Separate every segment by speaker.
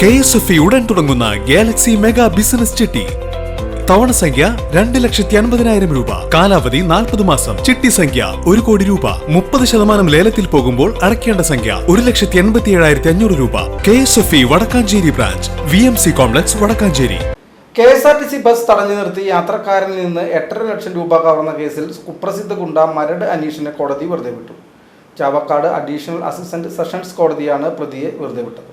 Speaker 1: K S F ഉടൻ തുടങ്ങുന്ന Galaxy mega business ചിട്ടി. തവണ സംഖ്യ രണ്ട് ലക്ഷത്തി അൻപതിനായിരം രൂപ. കാലാവധി നാൽപ്പത് മാസം. ചിട്ടി സംഖ്യ ഒരു കോടി രൂപ. മുപ്പത് ശതമാനം ലേലത്തിൽ പോകുമ്പോൾ അടയ്ക്കേണ്ട സംഖ്യ ഒരു ലക്ഷത്തി എൺപത്തി ഏഴായിരത്തി അഞ്ഞൂറ് രൂപ. K S F E Vadakkanchery branch. V M C complex Vadakkanchery.
Speaker 2: K S R T C bus തടഞ്ഞു നിർത്തി യാത്രക്കാരനിൽ നിന്ന് എട്ടര ലക്ഷം രൂപ കവർന്ന കേസിൽ കുപ്രസിദ്ധ ഗുണ്ട മരട് അനീഷിനെ കോടതി വെറുതെ വിട്ടു. ചാവക്കാട് അഡീഷണൽ അസിസ്റ്റന്റ് സെഷൻസ് കോടതിയാണ് പ്രതിയെ വെറുതെ വിട്ടത്.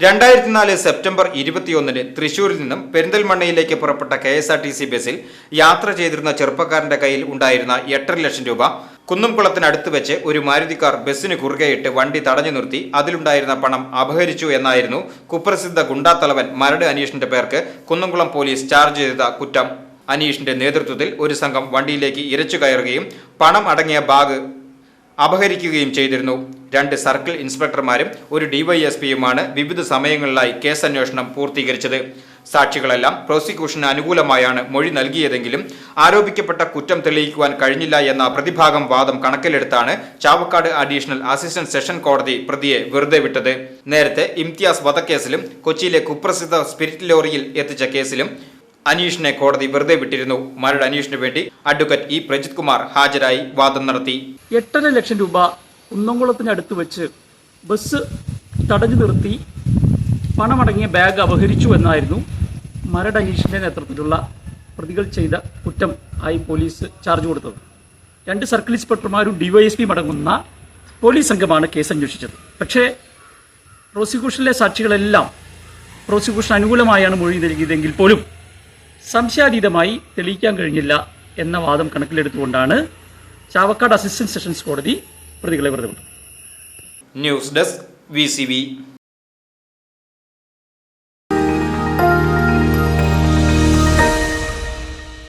Speaker 3: രണ്ടായിരത്തി നാല് സെപ്റ്റംബർ ഇരുപത്തിയൊന്നിന് തൃശൂരിൽ നിന്നും പെരിന്തൽമണ്ണയിലേക്ക് പുറപ്പെട്ട K S R T C ബസ്സിൽ യാത്ര ചെയ്തിരുന്ന ചെറുപ്പക്കാരന്റെ കയ്യിൽ ഉണ്ടായിരുന്ന എട്ടര ലക്ഷം രൂപ കുന്നംകുളത്തിനടുത്ത് വെച്ച് ഒരു മാരുതിക്കാർ കാർ ബസ്സിന് കുറുകെയിട്ട് വണ്ടി തടഞ്ഞു നിർത്തി അതിലുണ്ടായിരുന്ന പണം അപഹരിച്ചു എന്നായിരുന്നു കുപ്രസിദ്ധ ഗുണ്ടാത്തലവൻ മരട് അനീഷിന്റെ പേർക്ക് കുന്നംകുളം പോലീസ് ചാർജ് ചെയ്ത കുറ്റം. അനീഷിന്റെ നേതൃത്വത്തിൽ ഒരു സംഘം വണ്ടിയിലേക്ക് ഇരച്ചു കയറുകയും പണം അടങ്ങിയ ബാഗ് അപഹരിക്കുകയും ചെയ്തിരുന്നു. രണ്ട് സർക്കിൾ ഇൻസ്പെക്ടർമാരും ഒരു ഡിവൈഎസ്പിയുമാണ് വിവിധ സമയങ്ങളിലായി കേസ് അന്വേഷണം പൂർത്തീകരിച്ചത്. സാക്ഷികളെല്ലാം പ്രോസിക്യൂഷന് അനുകൂലമായാണ് മൊഴി നൽകിയതെങ്കിലും ആരോപിക്കപ്പെട്ട കുറ്റം തെളിയിക്കുവാൻ കഴിഞ്ഞില്ല എന്ന പ്രതിഭാഗം വാദം കണക്കിലെടുത്താണ് ചാവക്കാട് അഡീഷണൽ അസിസ്റ്റന്റ് സെഷൻ കോടതി പ്രതിയെ വെറുതെ വിട്ടത്. നേരത്തെ ഇംതിയാസ് വധക്കേസിലും കൊച്ചിയിലെ കുപ്രസിദ്ധ സ്പിരിറ്റ് ലോറിയിൽ എത്തിച്ച കേസിലും അനീഷിനെ കോടതി വെറുതെ വിട്ടിരുന്നു. മരട് അനീഷിന് വേണ്ടി അഡ്വക്കേറ്റ് ഇ. പ്രജിത് കുമാർ ഹാജരായി. വാദം നടത്തി.
Speaker 4: എട്ടര ലക്ഷം രൂപ കുന്നംകുളത്തിനടുത്ത് വെച്ച് ബസ് തടഞ്ഞു നിർത്തി പണമടങ്ങിയ ബാഗ് അപഹരിച്ചു എന്നായിരുന്നു മരട് അനീഷിന്റെ നേതൃത്വത്തിലുള്ള പ്രതികൾ ചെയ്ത കുറ്റം ആയി പോലീസ് ചാർജ് കൊടുത്തത്. രണ്ട് സർക്കിൾ ഇൻസ്പെക്ടർമാരും ഡിവൈഎസ്പിയും അടങ്ങുന്ന പോലീസ് സംഘമാണ് കേസ് അന്വേഷിച്ചത്. പക്ഷേ പ്രോസിക്യൂഷനിലെ സാക്ഷികളെല്ലാം പ്രോസിക്യൂഷൻ അനുകൂലമായാണ് മൊഴി നൽകിയതെങ്കിൽ പോലും സംശയാതീതമായി തെളിയിക്കാൻ കഴിഞ്ഞില്ല എന്ന വാദം കണക്കിലെടുത്തുകൊണ്ടാണ് ചാവക്കാട് അസിസ്റ്റന്റ് സെഷൻസ് കോടതി പ്രതികളെ വെറുതെ
Speaker 3: ന്യൂസ് ഡെസ്ക് വി.